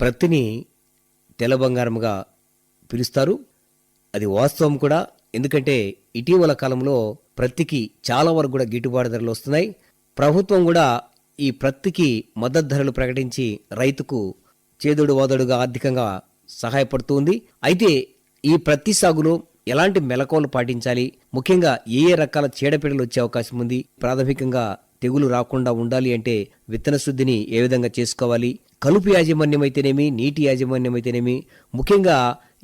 ప్రత్తిని తెల్ల బంగారముగా పిలుస్తారు. అది వాస్తవం కూడా. ఎందుకంటే ఇటీవల కాలంలో ప్రత్తికి చాలా వరకు కూడా గిట్టుబాటు ధరలు వస్తున్నాయి. ప్రభుత్వం కూడా ఈ ప్రత్తికి మద్దతు ధరలు ప్రకటించి రైతుకు చేదుడు వాదడుగా ఆర్థికంగా సహాయపడుతుంది. అయితే ఈ ప్రత్తి సాగులో ఎలాంటి మెలకువలు పాటించాలి? ముఖ్యంగా ఏ ఏ రకాల చీడపీడలు వచ్చే అవకాశం ఉంది? ప్రాథమికంగా తెగులు రాకుండా ఉండాలి అంటే విత్తన శుద్ధిని ఏ విధంగా చేసుకోవాలి? కలుపు యాజమాన్యం అయితేనేమి నీటి యాజమాన్యం అయితేనేమి ముఖ్యంగా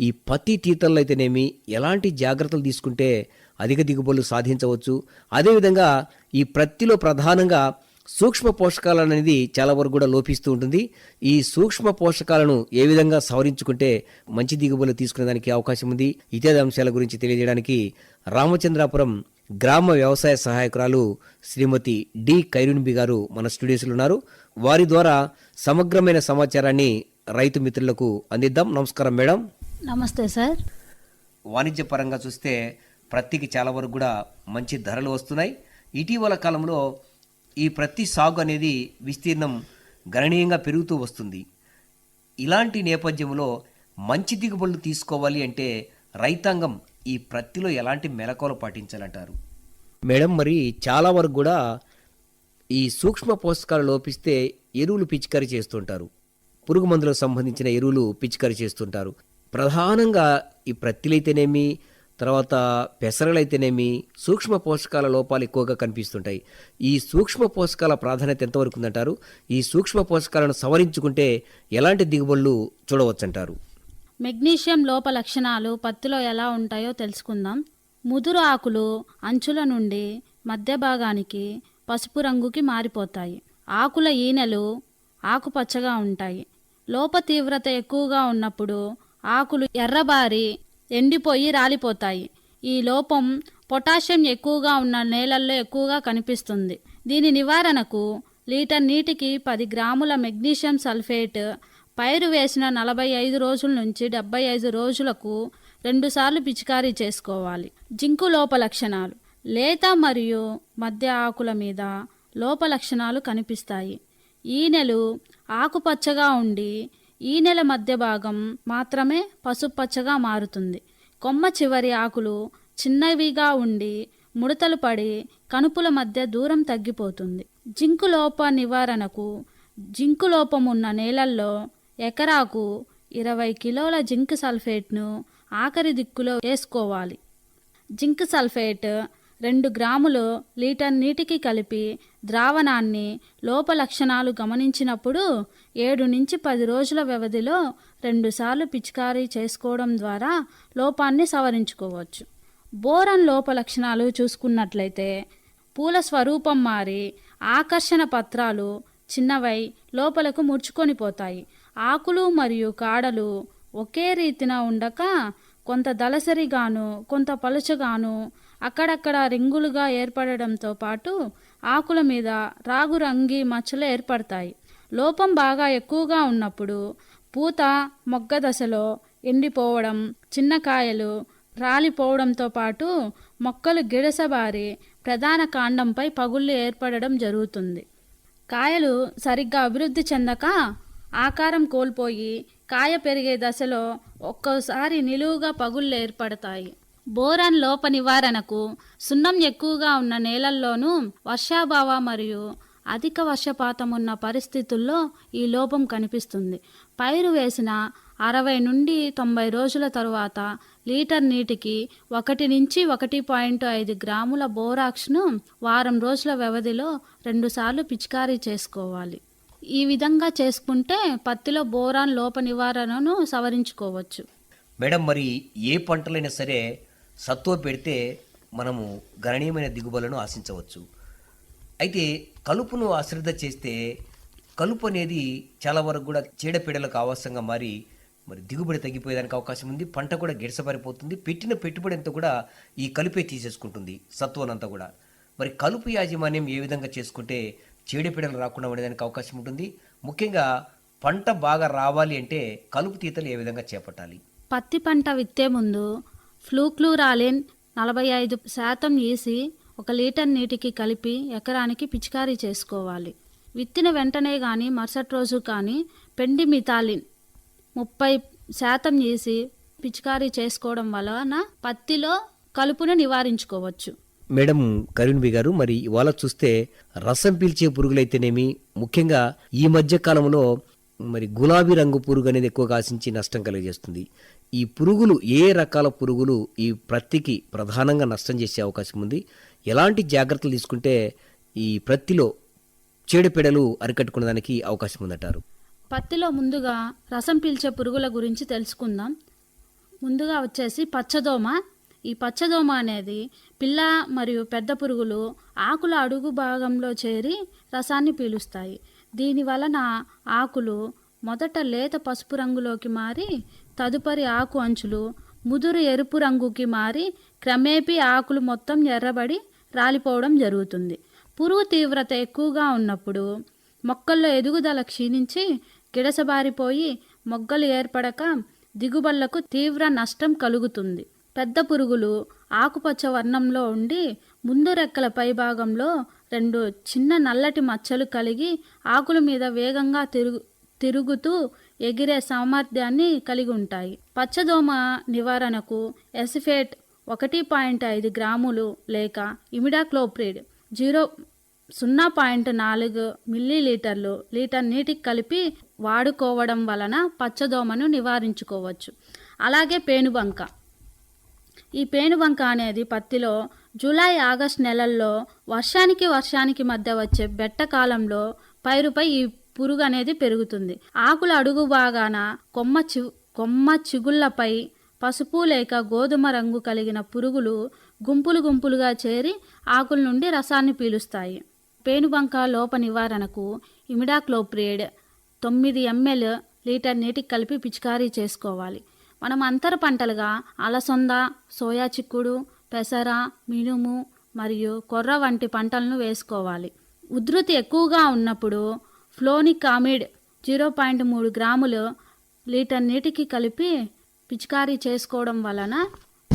ఈ పత్తి తీతల్లో అయితేనేమి ఎలాంటి జాగ్రత్తలు తీసుకుంటే అధిక దిగుబడులు సాధించవచ్చు? అదేవిధంగా ఈ ప్రత్తిలో ప్రధానంగా సూక్ష్మ పోషకాలు అనేది చాలా వరకు కూడా లోపిస్తూ ఉంటుంది. ఈ సూక్ష్మ పోషకాలను ఏ విధంగా సవరించుకుంటే మంచి దిగుబడులు తీసుకునేదానికి అవకాశం ఉంది? ఇత్యాది అంశాల గురించి తెలియజేయడానికి రామచంద్రాపురం గ్రామ వ్యవసాయ సహాయకురాలు శ్రీమతి డి. కైరునిబి గారు మన స్టూడియోస్లో ఉన్నారు. వారి ద్వారా సమగ్రమైన సమాచారాన్ని రైతు మిత్రులకు అందిద్దాం. నమస్కారం మేడం. నమస్తే సార్. వాణిజ్య పరంగా చూస్తే ప్రత్తికి చాలా వరకు కూడా మంచి ధరలు వస్తున్నాయి. ఇటీవల కాలంలో ఈ ప్రత్తి సాగు అనేది విస్తీర్ణం గణనీయంగా పెరుగుతూ వస్తుంది. ఇలాంటి నేపథ్యంలో మంచి దిగుబడులు తీసుకోవాలి అంటే రైతాంగం ఈ ప్రత్తిలో ఎలాంటి మెలకువలు పాటించాలంటారు? మేడం మరి చాలా వరకు కూడా ఈ సూక్ష్మ పోషకాలు లోపిస్తే ఎరువులు పిచికారీ చేస్తుంటారు. పురుగు మందులకు సంబంధించిన ఎరువులు పిచికారీ చేస్తుంటారు. ప్రధానంగా ఈ ప్రత్తిలైతేనేమి తర్వాత పెసరలైతేనేమి సూక్ష్మ పోషకాల లోపాలు ఎక్కువగా కనిపిస్తుంటాయి. ఈ సూక్ష్మ పోషకాల ప్రాధాన్యత ఎంతవరకు ఉందంటారు? ఈ సూక్ష్మ పోషకాలను సవరించుకుంటే ఎలాంటి దిగుబడులు చూడవచ్చంటారు? మెగ్నీషియం లోప లక్షణాలు పత్తిలో ఎలా ఉంటాయో తెలుసుకుందాం. ముదురు ఆకులు అంచుల నుండి మధ్య భాగానికి పసుపు రంగుకి మారిపోతాయి. ఆకుల ఈనెలు ఆకుపచ్చగా ఉంటాయి. లోప తీవ్రత ఎక్కువగా ఉన్నప్పుడు ఆకులు ఎర్రబారి ఎండిపోయి రాలిపోతాయి. ఈ లోపం పొటాషియం ఎక్కువగా ఉన్న నేలల్లో ఎక్కువగా కనిపిస్తుంది. దీని నివారణకు లీటర్ నీటికి పది గ్రాముల మెగ్నీషియం సల్ఫేట్ పైరు వేసిన నలభై ఐదు రోజుల నుంచి డెబ్బై ఐదు రోజులకు రెండుసార్లు పిచికారీ చేసుకోవాలి. జింకు లోప లక్షణాలు. లేత మరియు మధ్య ఆకుల మీద లోప లక్షణాలు కనిపిస్తాయి. ఈనెలు ఆకుపచ్చగా ఉండి ఈనెల మధ్య భాగం మాత్రమే పసుపచ్చగా మారుతుంది. కొమ్మ చివరి ఆకులు చిన్నవిగా ఉండి ముడతలు పడి కనుపుల మధ్య దూరం తగ్గిపోతుంది. జింకు లోప నివారణకు జింకు లోపం ఉన్న నేలల్లో ఎకరాకు ఇరవై కిలోల జింక్ సల్ఫేట్ను ఆఖరి దిక్కులో వేసుకోవాలి. జింక్ సల్ఫేట్ రెండు గ్రాములు లీటర్ నీటికి కలిపి ద్రావణాన్ని లోప లక్షణాలు గమనించినప్పుడు ఏడు నుంచి పది రోజుల వ్యవధిలో రెండుసార్లు పిచికారీ చేసుకోవడం ద్వారా లోపాన్ని సవరించుకోవచ్చు. బోరన్ లోప లక్షణాలు చూసుకున్నట్లయితే పూల స్వరూపం మారి ఆకర్షణ పత్రాలు చిన్నవై లోపలకు ముడుచుకొని పోతాయి. ఆకులు మరియు కాడలు ఒకే రీతిన ఉండక కొంత దళసరిగాను కొంత పలుచగాను అక్కడక్కడ రింగులుగా ఏర్పడడంతో పాటు ఆకుల మీద రాగు రంగి మచ్చలు ఏర్పడతాయి. లోపం బాగా ఎక్కువగా ఉన్నప్పుడు పూత మొగ్గ దశలో ఎండిపోవడం చిన్న కాయలు రాలిపోవడంతో పాటు మొక్కలు గిడసబారి ప్రధాన కాండంపై పగుళ్ళు ఏర్పడడం జరుగుతుంది. కాయలు సరిగ్గా అభివృద్ధి చెందక ఆకారం కోల్పోయి కాయ పెరిగే దశలో ఒక్కోసారి నిలువుగా పగుళ్ళు ఏర్పడతాయి. బోరాన్ లోప నివారణకు సున్నం ఎక్కువగా ఉన్న నేలల్లోనూ వర్షాభావ మరియు అధిక వర్షపాతం ఉన్న పరిస్థితుల్లో ఈ లోపం కనిపిస్తుంది. పైరు వేసిన అరవై నుండి తొంభై రోజుల తరువాత లీటర్ నీటికి ఒకటి నుంచి ఒకటి పాయింట్ ఐదు గ్రాముల బోరాక్స్ను వారం రోజుల వ్యవధిలో రెండుసార్లు పిచికారీ చేసుకోవాలి. ఈ విధంగా చేసుకుంటే పత్తిలో బోరాన్ లోప నివారణను సవరించుకోవచ్చు. మేడం మరి ఏ పంటలైనా సరే సత్తువ పెడితే మనము గణనీయమైన దిగుబడులను ఆశించవచ్చు. అయితే కలుపును అశ్రద్ధ చేస్తే కలుపు అనేది చాలా వరకు కూడా చీడపీడలకు ఆవాసంగా మారి మరి దిగుబడి తగ్గిపోయేదానికి అవకాశం ఉంది. పంట కూడా గిడసబారిపోతుంది పెట్టిన పెట్టుబడి అంతా కూడా ఈ కలుపే తీసేసుకుంటుంది సత్వనంతా కూడా. మరి కలుపు యాజమాన్యం ఏ విధంగా చేసుకుంటే చీడపీడలు రాకుండా ఉండేదానికి అవకాశం ఉంటుంది. ముఖ్యంగా పంట బాగా రావాలి అంటే కలుపు తీతలు ఏ విధంగా చేపట్టాలి? పత్తి పంట విత్తే ముందు ఫ్లూక్లూరాలిన్ నలభై ఐదు శాతం ఈసి ఒక లీటర్ నీటికి కలిపి ఎకరానికి పిచికారీ చేసుకోవాలి. విత్తిన వెంటనే కానీ మరుసటి రోజు కానీ పెండి మిథాలిన్ ముప్పై శాతం చేసి పిచికారీ చేసుకోవడం వలన పత్తిలో కలుపును నివారించుకోవచ్చు. మేడం కరుణ్బి గారు మరి ఇవాళ చూస్తే రసం పీల్చే పురుగులైతేనేమి ముఖ్యంగా ఈ మధ్య కాలంలో మరి గులాబీ రంగు పురుగు అనేది ఎక్కువగా ఆశించి నష్టం కలిగజేస్తుంది. ఈ పురుగులు ఏ రకాల పురుగులు ఈ ప్రత్తికి ప్రధానంగా నష్టం చేసే అవకాశం ఉంది? ఎలాంటి జాగ్రత్తలు తీసుకుంటే ఈ ప్రత్తిలో చీడపీడలు అరికట్టుకునే దానికి అవకాశం ఉందంటారు? పత్తిలో ముందుగా రసం పీల్చే పురుగుల గురించి తెలుసుకుందాం. ముందుగా వచ్చేసి పచ్చదోమ ఈ పచ్చదోమ అనేది పిల్ల మరియు పెద్ద పురుగులు ఆకుల అడుగు భాగంలో చేరి రసాన్ని పీలుస్తాయి. దీని వలన ఆకులు మొదట లేత పసుపు రంగులోకి మారి తదుపరి ఆకు అంచులు ముదురు ఎరుపు రంగుకి మారి క్రమేపీ ఆకులు మొత్తం ఎర్రబడి రాలిపోవడం జరుగుతుంది. పురుగు తీవ్రత ఎక్కువగా ఉన్నప్పుడు మొక్కల్లో ఎదుగుదల క్షీణించి గిడసబారిపోయి మొగ్గలు ఏర్పడక దిగుబళ్ళకు తీవ్ర నష్టం కలుగుతుంది. పెద్ద పురుగులు ఆకుపచ్చ వర్ణంలో ఉండి ముందు రెక్కల పైభాగంలో రెండు చిన్న నల్లటి మచ్చలు కలిగి ఆకుల మీద వేగంగా తిరుగు తిరుగుతూ ఎగిరే సామర్థ్యాన్ని కలిగి ఉంటాయి. పచ్చదోమ నివారణకు ఎసిఫేట్ ఒకటి పాయింట్ ఐదు గ్రాములు లేక ఇమిడాక్లోప్రిడ్ జీరో సున్నా పాయింట్ నాలుగు మిల్లీలీటర్లు లీటర్ నీటికి కలిపి వాడుకోవడం వలన పచ్చదోమను నివారించుకోవచ్చు. అలాగే పేనుబంక ఈ పేనుబంక అనేది పత్తిలో జూలై ఆగస్ట్ నెలల్లో వర్షానికి వర్షానికి మధ్య వచ్చే బెట్ట కాలంలో పైరుపై ఈ పురుగు అనేది పెరుగుతుంది. ఆకుల అడుగు భాగాన కొమ్మ చి కొమ్మ చిగుళ్ళపై పసుపు లేక గోధుమ రంగు కలిగిన పురుగులు గుంపులు గుంపులుగా చేరి ఆకుల నుండి రసాన్ని పీలుస్తాయి. పేనుబంక లోప నివారణకు ఇమిడాక్లోప్రిడ్ తొమ్మిది ఎంఎల్ లీటర్ నీటికి కలిపి పిచికారీ చేసుకోవాలి. మనం అంతర పంటలుగా అలసంద సోయా చిక్కుడు పెసర మినుము మరియు కొర్ర వంటి పంటలను వేసుకోవాలి. ఉధృతి ఎక్కువగా ఉన్నప్పుడు ఫ్లోనిక్ ఆమిడ్ జీరో పాయింట్ మూడు గ్రాములు లీటర్ నీటికి కలిపి పిచికారీ చేసుకోవడం వలన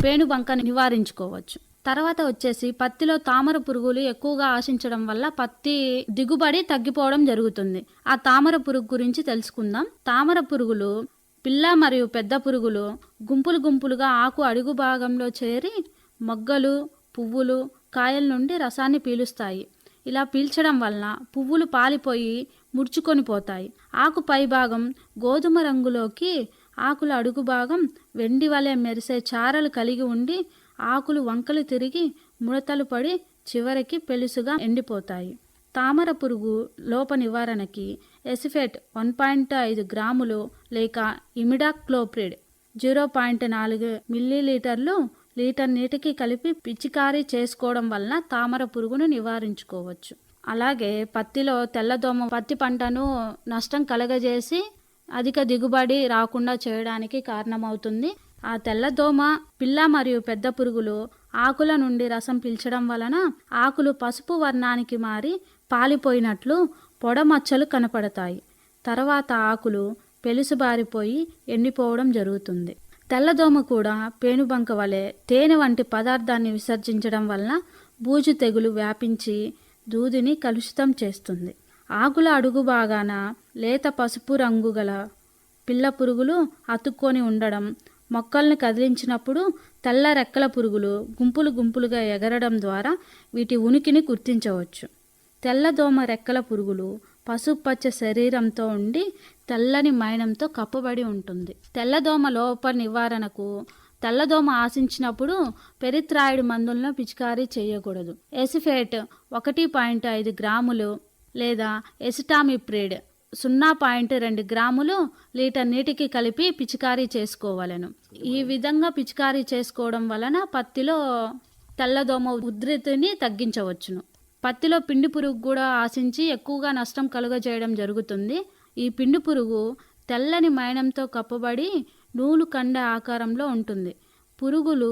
పేనుబంక నివారించుకోవచ్చు. తర్వాత వచ్చేసి పత్తిలో తామర పురుగులు ఎక్కువగా ఆశించడం వల్ల పత్తి దిగుబడి తగ్గిపోవడం జరుగుతుంది. ఆ తామర పురుగు గురించి తెలుసుకుందాం. తామర పురుగులు పిల్ల మరియు పెద్ద పురుగులు గుంపులు గుంపులుగా ఆకు అడుగు భాగంలో చేరి మొగ్గలు పువ్వులు కాయల నుండి రసాన్ని పీలుస్తాయి. ఇలా పీల్చడం వలన పువ్వులు పాలిపోయి ముడుచుకొని పోతాయి. ఆకు పై భాగం గోధుమ రంగులోకి ఆకుల అడుగు భాగం వెండి వలె మెరిసే చారలు కలిగి ఉండి ఆకులు వంకలు తిరిగి ముడతలు పడి చివరికి పెలుసుగా ఎండిపోతాయి. తామర పురుగు లోప నివారణకి ఎసిఫెట్ వన్ పాయింట్ ఐదు గ్రాములు లేక ఇమిడాక్లోప్రిడ్ జీరో పాయింట్ నాలుగు మిల్లీలీటర్లు లీటర్ నీటికి కలిపి పిచికారీ చేసుకోవడం వలన తామర పురుగును నివారించుకోవచ్చు. అలాగే పత్తిలో తెల్లదోమ పత్తి పంటను నష్టం కలగజేసి అధిక దిగుబడి రాకుండా చేయడానికి కారణమవుతుంది. ఆ తెల్లదోమ పిల్ల మరియు పెద్ద పురుగులు ఆకుల నుండి రసం పీల్చడం వలన ఆకులు పసుపు వర్ణానికి మారి పాలిపోయినట్లు పొడమచ్చలు కనపడతాయి. తర్వాత ఆకులు పెలుసుబారిపోయి ఎండిపోవడం జరుగుతుంది. తెల్లదోమ కూడా పేనుబంక వలె తేనె వంటి పదార్థాన్ని విసర్జించడం వలన బూజు తెగులు వ్యాపించి దూదిని కలుషితం చేస్తుంది. ఆకుల అడుగు భాగాన లేత పసుపు రంగు గల పిల్ల పురుగులు అతుక్కొని ఉండడం మొక్కల్ని కదిలించినప్పుడు తెల్ల రెక్కల పురుగులు గుంపులు గుంపులుగా ఎగరడం ద్వారా వీటి ఉనికిని గుర్తించవచ్చు. తెల్లదోమ రెక్కల పురుగులు పసుపచ్చ శరీరంతో ఉండి తెల్లని మైనంతో కప్పబడి ఉంటుంది. తెల్లదోమ లోప నివారణకు తెల్లదోమ ఆశించినప్పుడు పెరిత్రాయిడ్ మందులను పిచికారీ చేయకూడదు. ఎసిఫేట్ ఒకటి పాయింట్ ఐదు గ్రాములు లేదా ఎసిటామిప్రిడ్ సున్నా పాయింట్ రెండు గ్రాములు లీటర్ నీటికి కలిపి పిచికారీ చేసుకోవాలను. ఈ విధంగా పిచికారీ చేసుకోవడం వలన పత్తిలో తెల్లదోమ ఉధృతిని తగ్గించవచ్చును. పత్తిలో పిండి పురుగు కూడా ఆశించి ఎక్కువగా నష్టం కలుగజేయడం జరుగుతుంది. ఈ పిండి పురుగు తెల్లని మైనంతో కప్పబడి నూలు కండ ఆకారంలో ఉంటుంది. పురుగులు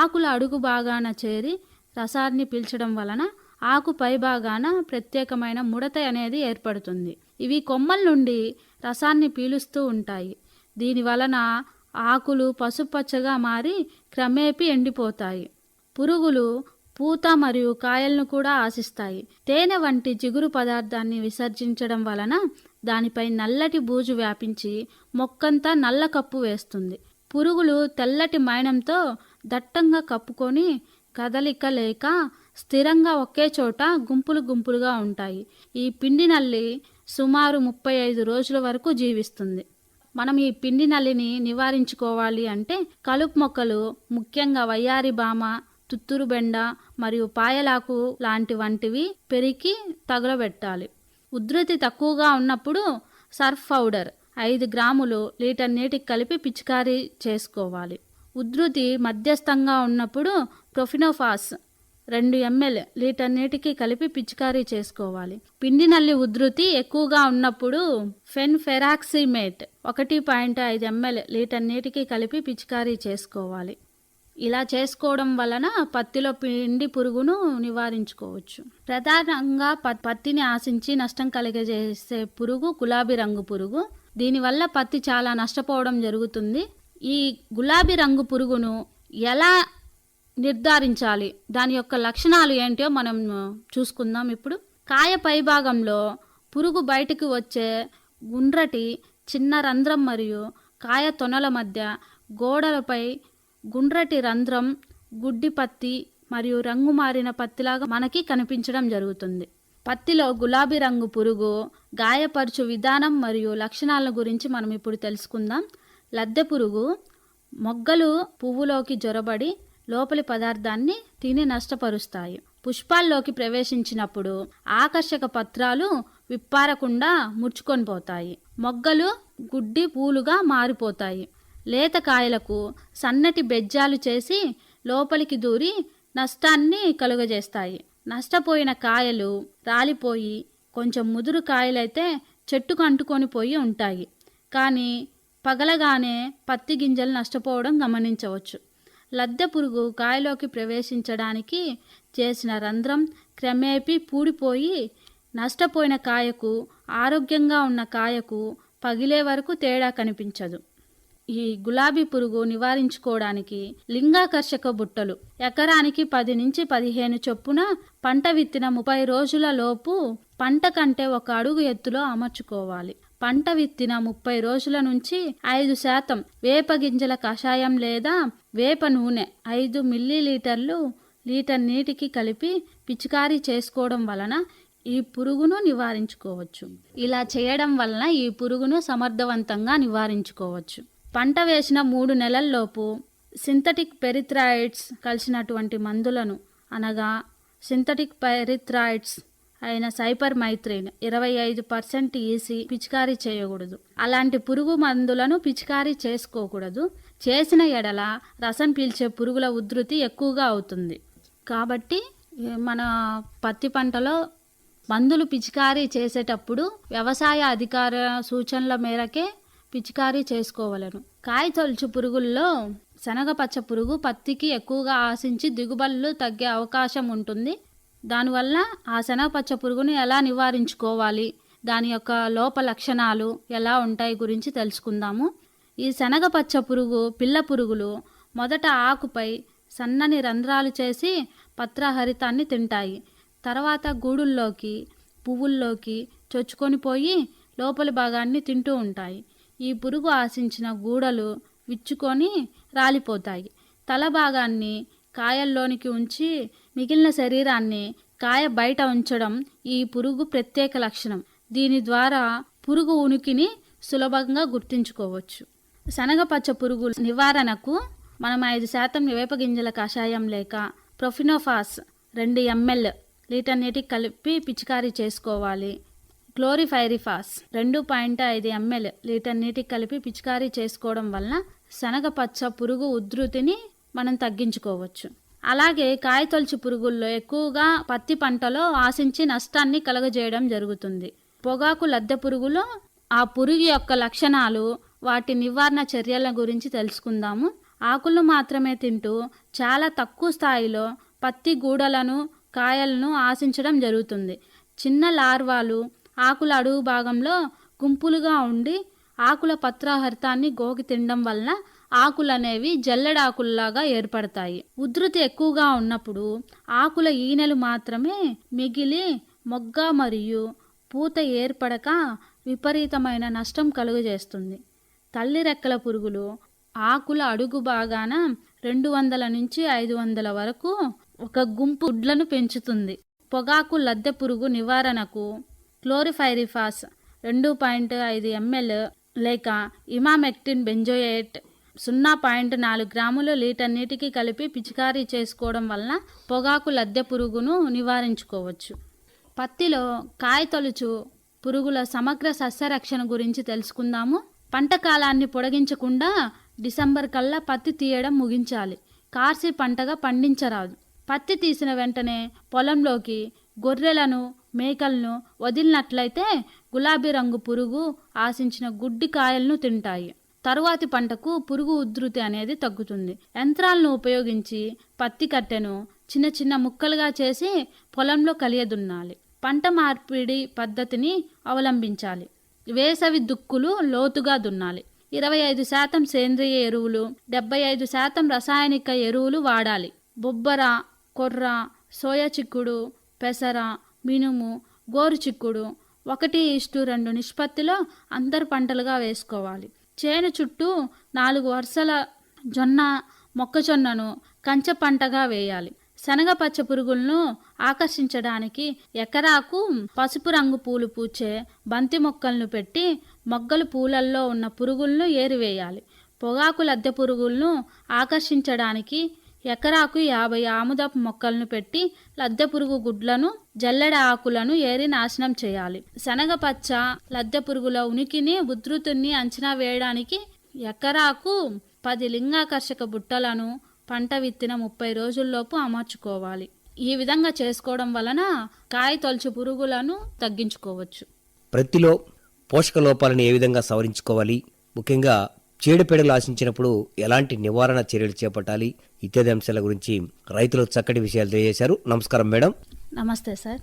ఆకుల అడుగు భాగాన చేరి రసాన్ని పీల్చడం వలన ఆకు పై భాగాన ప్రత్యేకమైన ముడత అనేది ఏర్పడుతుంది. ఇవి కొమ్మల నుండి రసాన్ని పీలుస్తూ ఉంటాయి. దీని వలన ఆకులు పసుపచ్చగా మారి క్రమేపీ ఎండిపోతాయి. పురుగులు పూత మరియు కాయలను కూడా ఆశిస్తాయి. తేనె వంటి జిగురు పదార్థాన్ని విసర్జించడం వలన దానిపై నల్లటి బూజు వ్యాపించి మొక్కంతా నల్ల కప్పు వేస్తుంది. పురుగులు తెల్లటి మైనంతో దట్టంగా కప్పుకొని కదలిక లేక స్థిరంగా ఒకే చోట గుంపులు గుంపులుగా ఉంటాయి. ఈ పిండి నల్లి సుమారు ముప్పై ఐదు రోజుల వరకు జీవిస్తుంది. మనం ఈ పిండి నల్లిని నివారించుకోవాలి అంటే కలుపు మొక్కలు ముఖ్యంగా వయ్యారి బామ తుత్తురు బెండ మరియు పాయలాకు లాంటి వంటివి పెరికి తగులబెట్టాలి. ఉధృతి తక్కువగా ఉన్నప్పుడు సర్ఫ్ పౌడర్ ఐదు గ్రాములు లీటర్ నీటికి కలిపి పిచికారీ చేసుకోవాలి. ఉధృతి మధ్యస్థంగా ఉన్నప్పుడు ప్రొఫినోఫాస్ రెండు ఎంఎల్ లీటర్ నీటికి కలిపి పిచికారీ చేసుకోవాలి. పిండి నల్లి ఉధృతి ఎక్కువగా ఉన్నప్పుడు ఫెన్ ఫెరాక్సిమేట్ ఒకటి పాయింట్ ఐదు ఎంఎల్ లీటర్ నీటికి కలిపి పిచికారీ చేసుకోవాలి. ఇలా చేసుకోవడం వలన పత్తిలో పిండి పురుగును నివారించుకోవచ్చు. ప్రధానంగా పత్తిని ఆశించి నష్టం కలిగజేసే పురుగు గులాబీ రంగు పురుగు. దీనివల్ల పత్తి చాలా నష్టపోవడం జరుగుతుంది. ఈ గులాబీ రంగు పురుగును ఎలా నిర్ధారించాలి? దాని యొక్క లక్షణాలు ఏంటో మనం చూసుకుందాం ఇప్పుడు. కాయ పైభాగంలో పురుగు బయటకు వచ్చే గుండ్రటి చిన్న రంధ్రం మరియు కాయ తొనల మధ్య గోడలపై గుండ్రటి రంధ్రం గుడ్డి పత్తి మరియు రంగు మారిన పత్తిలాగా మనకి కనిపించడం జరుగుతుంది. పత్తిలో గులాబీ రంగు పురుగు గాయపరచు విధానం మరియు లక్షణాల గురించి మనం ఇప్పుడు తెలుసుకుందాం. లద్దె పురుగు మొగ్గలు పువ్వులోకి జొరబడి లోపలి పదార్థాన్ని తిని నష్టపరుస్తాయి. పుష్పాల్లోకి ప్రవేశించినప్పుడు ఆకర్షక పత్రాలు విప్పారకుండా ముడుచుకొని పోతాయి. మొగ్గలు గుడ్డి పూలుగా మారిపోతాయి. లేత కాయలకు సన్నటి బెజ్జాలు చేసి లోపలికి దూరి నష్టాన్ని కలుగజేస్తాయి. నష్టపోయిన కాయలు రాలిపోయి కొంచెం ముదురు కాయలైతే చెట్టుకు అంటుకొని పోయి ఉంటాయి. కానీ పగలగానే పత్తి గింజలు నష్టపోవడం గమనించవచ్చు. లద్దె పురుగు కాయలోకి ప్రవేశించడానికి చేసిన రంధ్రం క్రమేపీ పూడిపోయి నష్టపోయిన కాయకు ఆరోగ్యంగా ఉన్న కాయకు పగిలే వరకు తేడా కనిపించదు. ఈ గులాబీ పురుగు నివారించుకోవడానికి లింగాకర్షక బుట్టలు. ఎకరానికి పది నుంచి పదిహేను చొప్పున పంట విత్తిన ముప్పై రోజుల లోపు పంట కంటే ఒక అడుగు ఎత్తులో అమర్చుకోవాలి. పంట విత్తిన ముప్పై రోజుల నుంచి ఐదు శాతం వేప గింజల కషాయం లేదా వేప నూనె ఐదు మిల్లీలీటర్లు లీటర్ నీటికి కలిపి పిచికారీ చేసుకోవడం వలన ఈ పురుగును నివారించుకోవచ్చు. ఇలా చేయడం వలన ఈ పురుగును సమర్థవంతంగా నివారించుకోవచ్చు. పంట వేసిన మూడు నెలల్లోపు సింథటిక్ పెరిథ్రాయిడ్స్ కలిసినటువంటి మందులను అనగా సింథటిక్ పెరిథ్రాయిడ్స్ అయిన సైపర్ మైత్రిన్ ఇరవై ఐదు పర్సెంట్ ఈసి పిచికారీ చేయకూడదు. అలాంటి పురుగు మందులను పిచికారీ చేసుకోకూడదు. చేసిన ఎడల రసం పీల్చే పురుగుల ఉధృతి ఎక్కువగా అవుతుంది. కాబట్టి మన పత్తి పంటలో మందులు పిచికారీ చేసేటప్పుడు వ్యవసాయ అధికార సూచనల మేరకే పిచికారీ చేసుకోవలను. కాయతొలుచు పురుగుల్లో శనగపచ్చ పురుగు పత్తికి ఎక్కువగా ఆశించి దిగుబడులు తగ్గే అవకాశం ఉంటుంది. దానివల్ల ఆ శనగపచ్చ పురుగుని ఎలా నివారించుకోవాలి? దాని యొక్క లోప లక్షణాలు ఎలా ఉంటాయి గురించి తెలుసుకుందాము. ఈ శనగపచ్చ పురుగు పిల్ల పురుగులు మొదట ఆకుపై సన్నని రంధ్రాలు చేసి పత్రహరితాన్ని తింటాయి. తర్వాత గూడుల్లోకి పువ్వుల్లోకి చొచ్చుకొని పోయి లోపలి భాగాన్ని తింటూ ఉంటాయి. ఈ పురుగు ఆశించిన గూడలు విచ్చుకొని రాలిపోతాయి. తల భాగాన్ని కాయల్లోనికి ఉంచి మిగిలిన శరీరాన్ని కాయ బయట ఉంచడం ఈ పురుగు ప్రత్యేక లక్షణం. దీని ద్వారా పురుగు ఉనికిని సులభంగా గుర్తించుకోవచ్చు. శనగపచ్చ పురుగు నివారణకు మనం ఐదు శాతం వేపగింజల కషాయం లేక ప్రొఫినోఫాస్ రెండు ఎంఎల్ లీటర్ నీటికి కలిపి పిచికారీ చేసుకోవాలి. క్లోరిఫైరిఫాస్ రెండు పాయింట్ ఐదు ఎంఎల్ లీటర్ నీటికి కలిపి పిచికారీ చేసుకోవడం వలన శనగపచ్చ పురుగు ఉధృతిని మనం తగ్గించుకోవచ్చు. అలాగే కాయతొలుచు పురుగుల్లో ఎక్కువగా పత్తి పంటలో ఆశించి నష్టాన్ని కలగజేయడం జరుగుతుంది. పొగాకు లద్దె పురుగులో ఆ పురుగు యొక్క లక్షణాలు వాటి నివారణ చర్యల గురించి తెలుసుకుందాము. ఆకులు మాత్రమే తింటూ చాలా తక్కువ స్థాయిలో పత్తి గూడలను కాయలను ఆశించడం జరుగుతుంది. చిన్న లార్వాలు ఆకుల అడుగు భాగంలో గుంపులుగా ఉండి ఆకుల పత్రాహరితాన్ని గోకి తినడం వలన ఆకులనేవి జల్లెడాకుల్లాగా ఏర్పడతాయి. ఉధృతి ఎక్కువగా ఉన్నప్పుడు ఆకుల ఈనెలు మాత్రమే మిగిలి మొగ్గ మరియు పూత ఏర్పడక విపరీతమైన నష్టం కలుగజేస్తుంది. తల్లి రెక్కల పురుగులు ఆకుల అడుగు భాగాన రెండు వందల నుంచి ఐదు వందల వరకు ఒక గుంపు గుడ్లను పెంచుతుంది. పొగాకు లద్దె పురుగు నివారణకు క్లోరిఫైరిఫాస్ రెండు పాయింట్ ఐదు ఎంఎల్ లేక ఇమామెక్టిన్ బెంజోయేట్ సున్నా పాయింట్ నాలుగు గ్రాములు లీటర్ నీటికి కలిపి పిచికారీ చేసుకోవడం వలన పొగాకు లద్దె పురుగును నివారించుకోవచ్చు. పత్తిలో కాయ తొలుచు పురుగుల సమగ్ర సస్యరక్షణ గురించి తెలుసుకుందాము. పంట కాలాన్ని పొడిగించకుండా డిసెంబర్ కల్లా పత్తి తీయడం ముగించాలి. కార్సి పంటగా పండించరాదు. పత్తి తీసిన వెంటనే పొలంలోకి గొర్రెలను మేకలను వదిలినట్లయితే గులాబీ రంగు పురుగు ఆశించిన గుడ్డి కాయలను తింటాయి. తరువాతి పంటకు పురుగు ఉధృతి అనేది తగ్గుతుంది. యంత్రాలను ఉపయోగించి పత్తి కట్టెను చిన్న చిన్న ముక్కలుగా చేసి పొలంలో కలియదున్నాలి. పంట మార్పిడి పద్ధతిని అవలంబించాలి. వేసవి దుక్కులు లోతుగా దున్నాలి. ఇరవై ఐదు శాతం సేంద్రియ ఎరువులు డెబ్బై ఐదు శాతం రసాయనిక ఎరువులు వాడాలి. బొబ్బర కొర్ర సోయా చిక్కుడు పెసర మినుము గోరు చిక్కుడు ఒకటి ఇష్టు రెండు నిష్పత్తిలో అంతర్ పంటలుగా వేసుకోవాలి. చేను చుట్టూ నాలుగు వరుసల జొన్న మొక్కజొన్నను కంచె పంటగా వేయాలి. శనగ పచ్చ పురుగులను ఆకర్షించడానికి ఎకరాకు పసుపు రంగు పూలు పూచే బంతి మొక్కలను పెట్టి మొగ్గలు పూలల్లో ఉన్న పురుగులను ఏరివేయాలి. పొగాకు లద్దె పురుగులను ఆకర్షించడానికి ఎకరాకు యాభై ఆముదపు మొక్కలను పెట్టి లద్దె పురుగు గుడ్లను జల్లెడ ఆకులను ఏరి నాశనం చేయాలి. శనగ పచ్చ లద్దె పురుగుల ఉనికిని ఉధృతిని అంచనా వేయడానికి ఎకరాకు పది లింగాకర్షక బుట్టలను పంట విత్తిన ముప్పై రోజుల్లోపు అమర్చుకోవాలి. ఈ విధంగా చేసుకోవడం వలన కాయ తొలచు పురుగులను తగ్గించుకోవచ్చు. ప్రతిలో పోషక లోపాలను ఏ విధంగా సవరించుకోవాలి? ముఖ్యంగా చీడపీడలు ఆశించినప్పుడు ఎలాంటి నివారణ చర్యలు చేపట్టాలి? ఇత్యాది అంశాల గురించి రైతులు చక్కటి విషయాలు తెలియజేశారు. నమస్కారం మేడం. నమస్తే సార్.